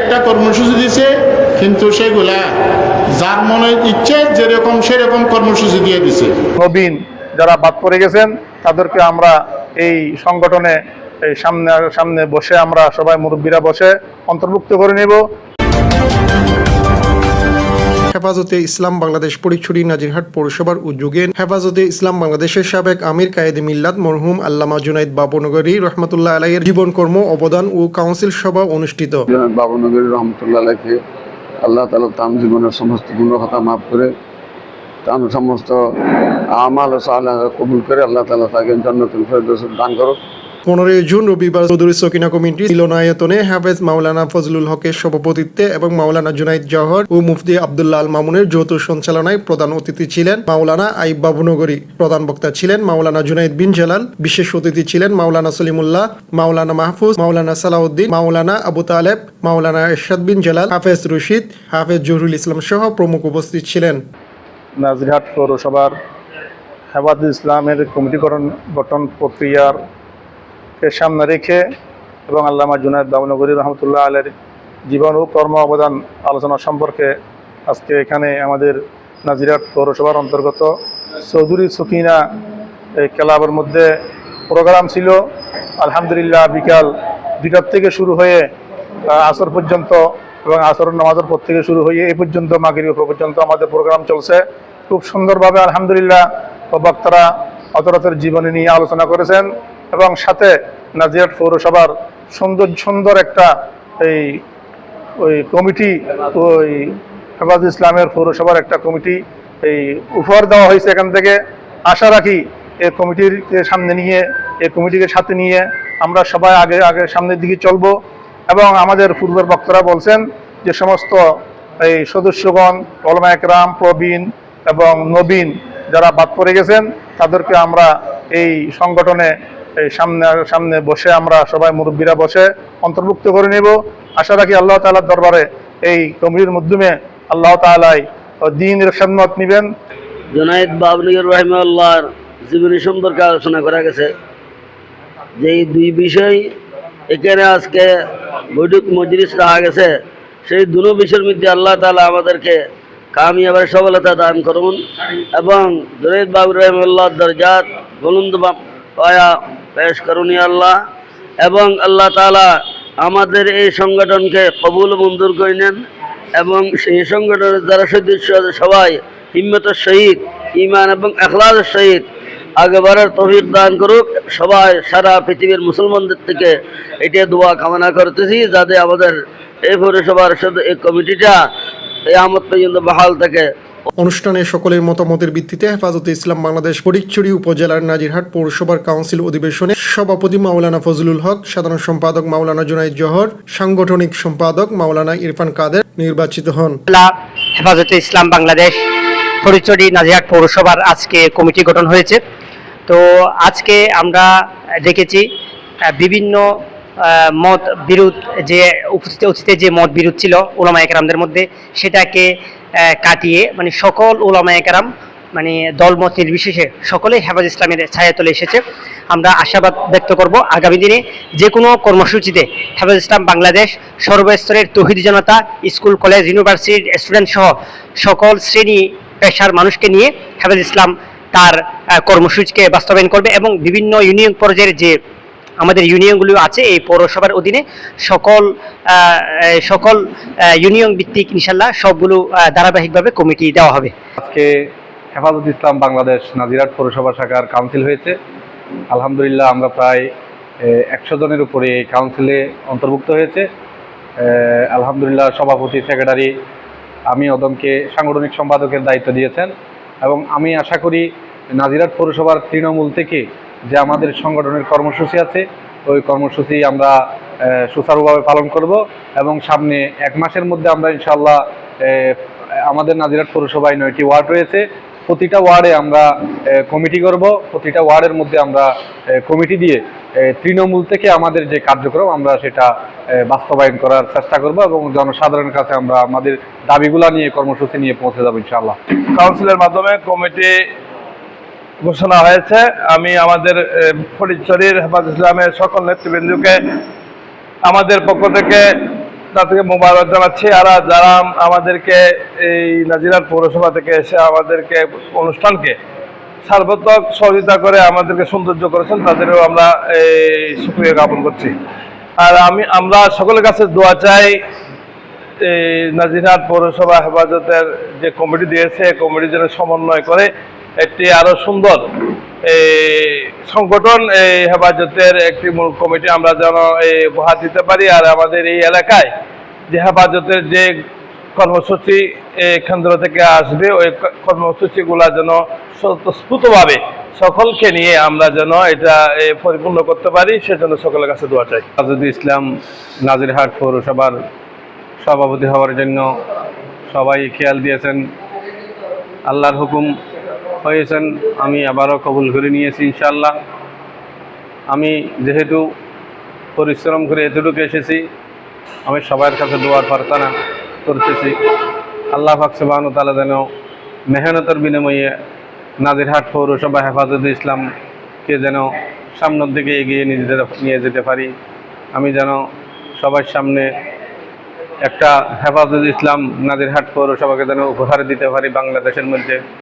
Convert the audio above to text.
একটা কর্মসূচি দিছে, কিন্তু সেগুলা যার মনে ইচ্ছে, যেরকম সেরকম কর্মসূচি দিয়ে দিছে। নবীন, যারা বাদ পড়ে গেছেন, তাদেরকে আমরা এই সংগঠনে, এই সামনে সামনে বসে আমরা সবাই মুরব্বীরা বসে অন্তর্ভুক্ত করে নেব। হেফাজতে ইসলাম বাংলাদেশ পরিচুরি নাজিরহাট পৌরসভার উদ্যোগে হেফাজতে ইসলাম বাংলাদেশের সাবেক আমির কায়েদে মিল্লাত মরহুম আল্লামা জুনাইদ বাবনগরী রহমতুল্লাহ আলাইয়ের জীবনকর্ম, অবদান ও কাউন্সিল সভা অনুষ্ঠিত। বাবনগরী রহমতুল্লাহ আলাইকে আল্লাহ তালা তাম জীবনের সমস্ত গুণখাতা মাফ করে, তাম সমস্ত আমাল ও সালাহ কবুল করে আল্লাহ তালা তাকে জন্নতুল ফেরদৌস দান করুক। পনেরোই জুন রবিবার চৌধুরী সকিনা কমিটি মিলনায়তনে হাফেজ মাওলানা ফজলুল হকের সভাপতিত্বে এবং মাওলানা জুনাইদ জহর ও মুফতি আবদুল্লাহ আল মামুনের যৌথ সঞ্চালনায় প্রধান অতিথি ছিলেন মাওলানা আইব বাবুনগরী। প্রধান বক্তা ছিলেন মাওলানা জুনাইদ বিন জালাল, বিশেষ অতিথি ছিলেন মাওলানা সলিমুল্লাহ, মাওলানা মাহফুজ, মাওলানা সালাউদ্দিন, মাওলানা আবু তালেব, মাওলানা এরশাদ বিন জালাল, হাফেজ রশিদ, হাফেজ জহুরুল ইসলাম সহ প্রমুখ উপস্থিত ছিলেন। নাজিরহাট পৌরসভার হেফাজ ইসলামের কমিটি গঠন গঠন প্রক্রিয়ার কে সামনে রেখে এবং আল্লামা জুনায়দ বাবনগরী রহমতুল্লাহ আলের জীবন ও কর্ম অবদান আলোচনা সম্পর্কে আজকে এখানে আমাদের নাজিরহাট পৌরসভার অন্তর্গত চৌধুরী সুকিনা এই ক্লাবের মধ্যে প্রোগ্রাম ছিল। আলহামদুলিল্লাহ বিকাল দুটার থেকে শুরু হয়ে আসর পর্যন্ত এবং আসর নামাজের পর থেকে শুরু হয়ে এই পর্যন্ত মাগরিব পর্যন্ত আমাদের প্রোগ্রাম চলছে। খুব সুন্দরভাবে আলহামদুলিল্লাহ বক্তারা অতরতের জীবনী নিয়ে আলোচনা করেছেন। এবং সাথে নাজিরাট পৌরসভার সুন্দর সুন্দর একটা এই, ওই কমিটি, ওই হেফাজ ইসলামের পৌরসভার একটা কমিটি এই উপহার দেওয়া হয়েছে এখান থেকে। আশা রাখি এই কমিটির সামনে নিয়ে এই কমিটিকে সাথে নিয়ে আমরা সবাই আগে আগে সামনের দিকে চলবো এবং আমাদের পূর্বের বক্তারা বলছেন যে সমস্ত এই সদস্যগণ কলমা একরাম, প্রবীণ এবং নবীন যারা বাদ পড়ে গেছেন, তাদেরকে আমরা এই সংগঠনে এই সামনে সামনে বসে আমরা সবাই মুরব্বীরা বসে অন্তর্ভুক্ত করে নেব। আশা রাখি আল্লাহ তাআলার দরবারে এই কমিটির মাধ্যমে আল্লাহ তাআলাই দিনের খেদমত নেবেন। জোনায়েদ বাবলিগর রহিমাল্লাহর জীবনী সম্পর্কে আলোচনা করা গেছে। যে এই দুই বিষয় এখানে আজকে বৈঠক মজলিস রাখা গেছে, সেই দুনো বিষয়ের মধ্যে আল্লাহ তালা আমাদেরকে কামিয়াবের সফলতা দান করুন এবং জোনায়েদ বাবু রহিমাল্লাহর দরজাত বলুন্দ পায়া পেশ করুন আল্লাহ। এবং আল্লাহ তালা আমাদের এই সংগঠনকে কবুল মঞ্জুর করে নেন এবং সেই সংগঠনের যারা সদস্য আছে সবাই হিম্মতের সহিত ইমান এবং এখলাসের সহিত আগেবারের তফিক দান করুক। সবাই সারা পৃথিবীর মুসলমানদের থেকে এটা দোয়া কামনা করতেছি যাতে আমাদের এই পৌরসভার এই কমিটিটা এই আমত পর্যন্ত বহাল থাকে। অনুষ্ঠানে সকলের মতামতের ভিত্তিতে হেফাজতে ইসলাম বাংলাদেশ ফটিকছড়ি উপজেলার নাজিরহাট পৌরসভার কাউন্সিল অধিবেশনে সভাপতি মাওলানা ফজলুল হক, সাধারণ সম্পাদক মাওলানা জুনাইদ জহর, সাংগঠনিক সম্পাদক মাওলানা ইরফান কাদের নির্বাচিত হন। হেফাজতে ইসলাম বাংলাদেশ ফরিদচুরি নাজিরহাট পৌরসভার আজকে কমিটি গঠন হয়েছে। তো আজকে আমরা দেখেছি বিভিন্ন মত বিরোধ যে, উপস্থিত অতীতে যে মত বিরোধ ছিল ওলামা একরামদের মধ্যে, সেটাকে কাটিয়ে মানে সকল ওলামা একরাম মানে দলমত নির্বিশেষে সকলেই হেফাজ ইসলামের ছায়াতলে এসেছে। আমরা আশাবাদ ব্যক্ত করব, আগামী দিনে যে কোনো কর্মসূচিতে হেফাজ ইসলাম বাংলাদেশ, সর্বস্তরের তহিদ জনতা, স্কুল, কলেজ, ইউনিভার্সিটির স্টুডেন্ট সহ সকল শ্রেণি পেশার মানুষকে নিয়ে হেফাজ ইসলাম তার কর্মসূচিকে বাস্তবায়ন করবে এবং বিভিন্ন ইউনিয়ন পর্যায়ের যে আমাদের ইউনিয়নগুলো আছে এই পৌরসভার অধীনে। সকল সকল ইউনিয়ন ভিত্তিক ইনশাল্লাহ সবগুলো ধারাবাহিকভাবে কমিটি দেওয়া হবে। আজকে হেফাজত ইসলাম বাংলাদেশ নাজিরাট পৌরসভা শাখার কাউন্সিল হয়েছে। আলহামদুলিল্লাহ আমরা প্রায় একশো জনের উপরে এই কাউন্সিলে অন্তর্ভুক্ত হয়েছে। আলহামদুলিল্লাহ সভাপতি সেক্রেটারি আমি অদমকে সাংগঠনিক সম্পাদকের দায়িত্ব দিয়েছেন। এবং আমি আশা করি নাজিরাট পৌরসভার তৃণমূল থেকে যে আমাদের সংগঠনের কর্মসূচি আছে, ওই কর্মসূচি আমরা সুচারুভাবে পালন করব এবং সামনে এক মাসের মধ্যে আমরা ইনশাল্লাহ আমাদের নাজিরাট পৌরসভায় নয়টি ওয়ার্ড রয়েছে। প্রতিটা ওয়ার্ডে আমরা কমিটি করব। প্রতিটা ওয়ার্ডের মধ্যে আমরা কমিটি দিয়ে তৃণমূল থেকে আমাদের যে কার্যক্রম, আমরা সেটা বাস্তবায়ন করার চেষ্টা করব এবং জনসাধারণের কাছে আমরা আমাদের দাবিগুলা নিয়ে কর্মসূচি নিয়ে পৌঁছে যাব ইনশাআল্লাহ। কাউন্সিলের মাধ্যমে কমিটি ঘোষণা হয়েছে। আমি আমাদের ফরিদচরির হেফাজ ইসলামের সকল নেতৃবৃন্দকে, আমাদের পক্ষ থেকে তাদেরকে মোবারক জানাচ্ছি। আর যারা আমাদেরকে এই নাজিরাট পৌরসভা থেকে এসে আমাদেরকে অনুষ্ঠানকে সার্বত্মক সহযোগিতা করে আমাদেরকে সৌন্দর্য করেছেন, তাদেরও আমরা এই সুক্রিয়া জ্ঞাপন করছি। আর আমি, আমরা সকলের কাছে দোয়া চাই, এই নাজিরহাট পৌরসভা হেফাজতের যে কমিটি দিয়েছে কমিটি যেন সমন্বয় করে একটি আরও সুন্দর, এই সংগঠন, এই হেফাজতের একটি মূল কমিটি আমরা যেন এই উপহার দিতে পারি। আর আমাদের এই এলাকায় যে হেফাজতের যে কর্মসূচি কেন্দ্র থেকে আসবে, ওই কর্মসূচিগুলা যেন স্বতঃস্ফূর্তভাবে সকলকে নিয়ে আমরা যেন এটা পরিপূর্ণ করতে পারি, সেজন্য সকলের কাছে দোয়া চাই। আজাদুল ইসলাম নাজিরহাট পৌরসভার সভাপতি হওয়ার জন্য সবাই খেয়াল দিয়েছেন। আল্লাহর হুকুম হয়েছেন, আমি আবারও কবুল করে নিয়েছি ইনশাল্লাহ আমি যেহেতু পরিশ্রম করে এতটুকু এসেছি, আমি সবার কাছে দোয়ার প্রার্থনা করতেছি। আল্লাহ ফাকসবাহন তালা যেন মেহনতের বিনিময়ে নাজিরহাট পৌরসভা হেফাজত ইসলামকে যেন সামনের দিকে এগিয়ে নিয়ে যেতে নিয়ে যেতে পারি। আমি যেন সবার সামনে একটা হেফাজত ইসলাম নাজিরহাট পৌরসভাকে যেন উপহার দিতে পারি বাংলাদেশের মধ্যে।